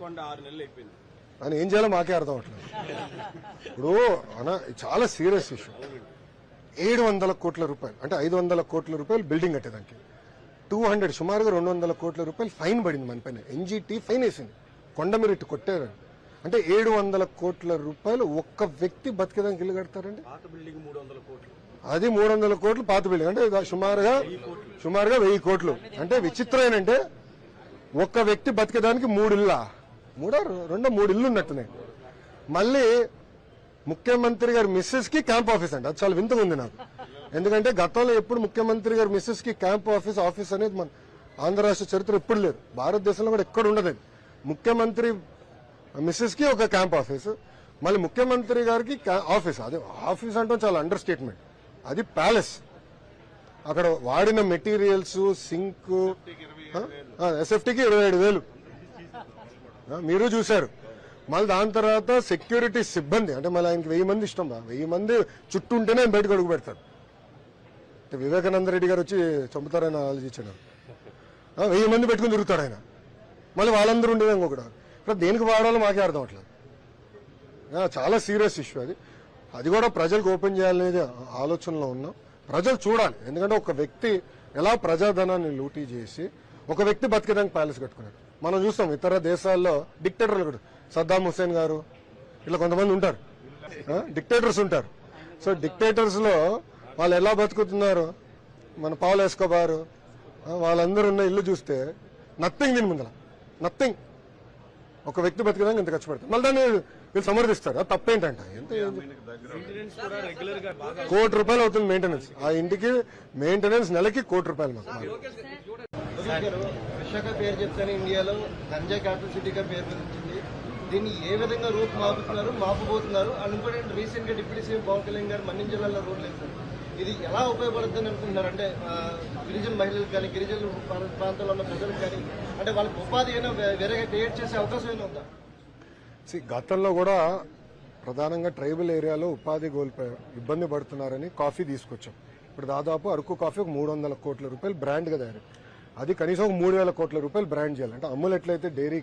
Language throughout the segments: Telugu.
కొండ ఆరు నెలలు అయిపోయింది. అని ఏం చేయాలో మాకే అర్థం అవట్లేదు. ఇప్పుడు అన్న చాలా సీరియస్ ఇష్యూ. ఏడు వందల కోట్ల రూపాయలు అంటే ఐదు వందల కోట్ల రూపాయలు బిల్డింగ్ కట్టేదానికి. టూ హండ్రెడ్ సుమారుగా రెండు వందల కోట్ల రూపాయలు ఫైన్ పడింది మన పైన. ఎన్జీటీ ఫైన్ వేసింది. కొండ మీరు ఇట్టు కొట్టారని అంటే ఏడు వందల కోట్ల రూపాయలు ఒక్క వ్యక్తి బతికేదానికి ఇల్లు కడతారండి? అది మూడు వందల కోట్లు. పాత బిల్డింగ్ అంటే సుమారుగా సుమారుగా వెయ్యి కోట్లు. అంటే విచిత్రం ఏంటంటే ఒక్క వ్యక్తి బతికేదానికి మూడు? ఇల్లా మూడో రెండో మూడు ఇల్లు ఉన్నట్టున్నాయి మళ్ళీ ముఖ్యమంత్రి గారి మిస్సెస్కి క్యాంప్ ఆఫీస్ అండి అది చాలా వింతగా ఉంది నాకు. ఎందుకంటే గతంలో ఎప్పుడు ముఖ్యమంత్రి గారి మిస్సెస్కి క్యాంప్ ఆఫీస్ ఆఫీస్ అనేది మన ఆంధ్ర రాష్ట్ర చరిత్ర ఎప్పుడు లేదు. భారతదేశంలో కూడా ఎక్కడ ఉండదు ముఖ్యమంత్రి మిస్సెస్కి ఒక క్యాంప్ ఆఫీస్ మళ్ళీ ముఖ్యమంత్రి గారికి ఆఫీస్. అది ఆఫీస్ అంటే చాలా అండర్ స్టేట్మెంట్ అది ప్యాలెస్. అక్కడ వాడిన మెటీరియల్స్ సింక్ ఎస్ఎఫ్టీకి ఇరవై ఏడు వేలు. మీరు చూశారు. మళ్ళీ దాని తర్వాత సెక్యూరిటీ సిబ్బంది అంటే మళ్ళీ ఆయనకి వెయ్యి మంది ఇష్టం బా వెయ్యి మంది చుట్టూ ఉంటేనే ఆయన బయటకు అడుగు పెడతారు అంటే వివేకానంద రెడ్డి గారు వచ్చి చంపుతారని ఆలోచించాడు. వెయ్యి మంది పెట్టుకుని తిరుగుతాడు ఆయన. మళ్ళీ వాళ్ళందరూ ఉండేది ఇంకొకటి ఇప్పుడు దేనికి వాడాలో మాకే అర్థం అవట్లేదు. చాలా సీరియస్ ఇష్యూ అది. అది కూడా ప్రజలకు ఓపెన్ చేయాలనేది ఆలోచనలో ఉన్నాం. ప్రజలు చూడాలి. ఎందుకంటే ఒక వ్యక్తి ఎలా ప్రజాధనాన్ని లూటీ చేసి ఒక వ్యక్తి బతికేదానికి ప్యాలెస్ కట్టుకున్నాడు. మనం చూస్తాం ఇతర దేశాల్లో డిక్టేటర్లు కూడా. సద్దాం హుసేన్ గారు ఇట్లా కొంతమంది ఉంటారు. డిక్టేటర్స్ ఉంటారు. సో డిక్టేటర్స్లో వాళ్ళు ఎలా బతుకుతున్నారు? మన పావులు ఎస్కోబారు వాళ్ళందరూ ఉన్న ఇల్లు చూస్తే నథింగ్ దీని ముందర నథింగ్ ఒక వ్యక్తి బతికేదానికి ఇంత ఖర్చు పెడతారు. మళ్ళీ దాన్ని వీళ్ళు సమర్థిస్తారు. అది తప్పేంటంట? ఎంత కోటి రూపాయలు అవుతుంది మెయింటెనెన్స్ ఆ ఇంటికి మెయింటెనెన్స్ నెలకి కోటి రూపాయలు మాకు. గారు విశాఖ పేరు చెప్తానే ఇండియాలో గంజా క్యాపిటల్ సిటీగా పేరు పొందించింది దీన్ని ఏ విధంగా రూపు మాపుతున్నారు మాపబోతున్నారు? ఇంకోటి రీసెంట్గా డిప్యూటీ సీఎం పవన్ కళ్యాణ్ గారు మన్యం జిల్లాలో రోడ్లు వేశారు ఇది ఎలా ఉపయోగపడుతుందని అనుకుంటున్నారు? అంటే గిరిజన మహిళలకు కానీ గిరిజన ప్రా- ప్రాంతాల్లో ఉన్న ప్రజలకు కానీ అంటే వాళ్ళకి ఉపాధి అయినా వే- వేరేగా క్రియేట్ చేసే అవకాశం అయినా ఉందా? గతంలో కూడా ప్రధానంగా ట్రైబల్ ఏరియాలో ఉపాధి కోల్పోయారు ఇబ్బంది పడుతున్నారని కాఫీ తీసుకొచ్చాం. ఇప్పుడు దాదాపు అరకు కాఫీ ఒక మూడు వందల కోట్ల రూపాయలు బ్రాండ్గా తయారు అది కనీసం ఒక మూడు వేల కోట్ల రూపాయలు బ్రాండ్ చేయాలి. అంటే అమ్ములు ఎట్లయితే డైరీ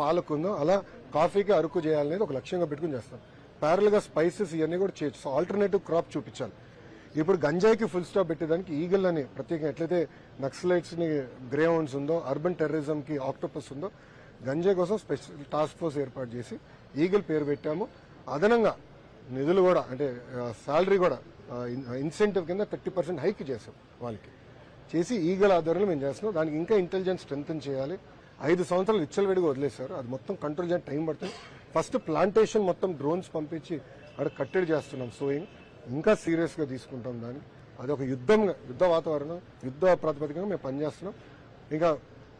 పాలకుందో అలా కాఫీకి అరకు చేయాలనేది ఒక లక్ష్యంగా పెట్టుకుని చేస్తాం. ప్యారల్గా స్పైసెస్ ఇవన్నీ కూడా చేయొచ్చు. సో ఆల్టర్నేటివ్ క్రాప్ చూపించాలి. ఇప్పుడు గంజాయికి ఫుల్ స్టాప్ పెట్టేదానికి ఈగల్ అని ప్రత్యేకంగా ఎట్లయితే నక్సలైట్స్ని ఉందో అర్బన్ టెర్రరిజం కి ఆక్టోపస్ ఉందో గంజాయి కోసం స్పెషల్ టాస్క్ ఫోర్స్ ఏర్పాటు చేసి ఈగల్ పేరు పెట్టాము. అదనంగా నిధులు కూడా అంటే శాలరీ కూడా ఇన్సెంటివ్ కింద థర్టీ పర్సెంట్ హైక్ చేసాం వాళ్ళకి. చేసి ఈగల ఆధ్వర్యంలో మేము చేస్తున్నాం. దానికి ఇంకా ఇంటెలిజెన్స్ స్ట్రెంగ్ చేయాలి. ఐదు సంవత్సరాలు విచ్చలవిడిగా వదిలేశారు. అది మొత్తం కంట్రోల్ చేయడానికి టైం పడుతుంది. ఫస్ట్ ప్లాంటేషన్ మొత్తం డ్రోన్స్ పంపించి అక్కడ కట్టడి చేస్తున్నాం సోయింగ్ ఇంకా సీరియస్గా తీసుకుంటాం దాన్ని. అది ఒక యుద్ధంగా యుద్ధ వాతావరణం యుద్ధ ప్రాతిపదికగా మేము పనిచేస్తున్నాం. ఇంకా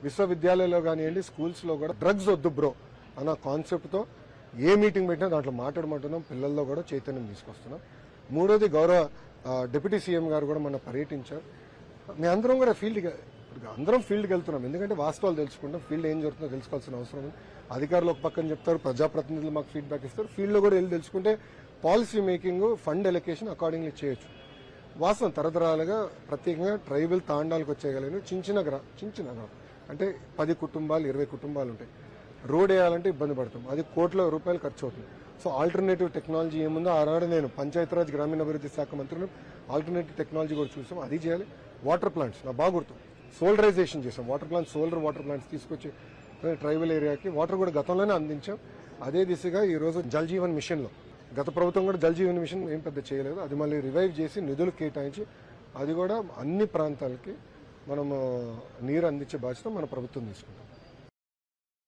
విశ్వవిద్యాలయాల్లో కానివ్వండి స్కూల్స్లో కూడా డ్రగ్స్ వద్దు బ్రో అన్న కాన్సెప్ట్తో ఏ మీటింగ్ పెట్టినా దాంట్లో మాట్లాడమంటున్నాం. పిల్లల్లో కూడా చైతన్యం తీసుకొస్తున్నాం. మూడోది గౌరవ డిప్యూటీ సీఎం గారు కూడా మన పర్యటించారు. మేము అందరం కూడా ఫీల్డ్కి ఇప్పుడు అందరం ఫీల్డ్కి వెళ్తున్నాం. ఎందుకంటే వాస్తవాలు తెలుసుకుంటాం. ఫీల్డ్ ఏం జరుగుతుందో తెలుసుకోవాల్సిన అవసరం ఉంది. అధికారులు ఒక పక్కన చెప్తారు ప్రజాప్రతినిధులు మాకు ఫీడ్బ్యాక్ ఇస్తారు. ఫీల్డ్లో కూడా వెళ్ళి తెలుసుకుంటే policy making fund allocation accordingly చేయొచ్చు. వాస్తవం తరతరాలుగా ప్రత్యేకంగా ట్రైబల్ తాండాలకు వచ్చేయగలిగిన చిన్న చిన్న గ్రా చిన్న చిన్న గ్రా అంటే పది కుటుంబాలు ఇరవై కుటుంబాలు ఉంటాయి. రోడ్ వేయాలంటే ఇబ్బంది పడతాం. అది కోట్ల రూపాయలు ఖర్చు అవుతుంది సో ఆల్టర్నేటివ్ టెక్నాలజీ ఏముందో ఆనాడు నేను పంచాయతీరాజ్ గ్రామీణాభివృద్ధి శాఖ మంత్రులు ఆల్టర్నేటివ్ టెక్నాలజీ కూడా చూసాం. అది చేయాలి. వాటర్ ప్లాంట్స్ నా బాగా గుర్తు. సోలరైజేషన్ చేసాం. Water plants solar water plants తీసుకొచ్చి ట్రైబల్ ఏరియాకి వాటర్ కూడా గతంలోనే అందించాం. అదే దిశగా ఈ రోజు జల్ జీవన్ మిషన్లో గత ప్రభుత్వం కూడా జల్ జీవన్ మిషన్ ఏం పెద్ద చేయలేదు. అది మళ్ళీ రివైవ్ చేసి నిధులు కేటాయించి అది కూడా అన్ని ప్రాంతాలకి మనము నీరు అందించే బాధ్యత మన ప్రభుత్వం తీసుకుంటాం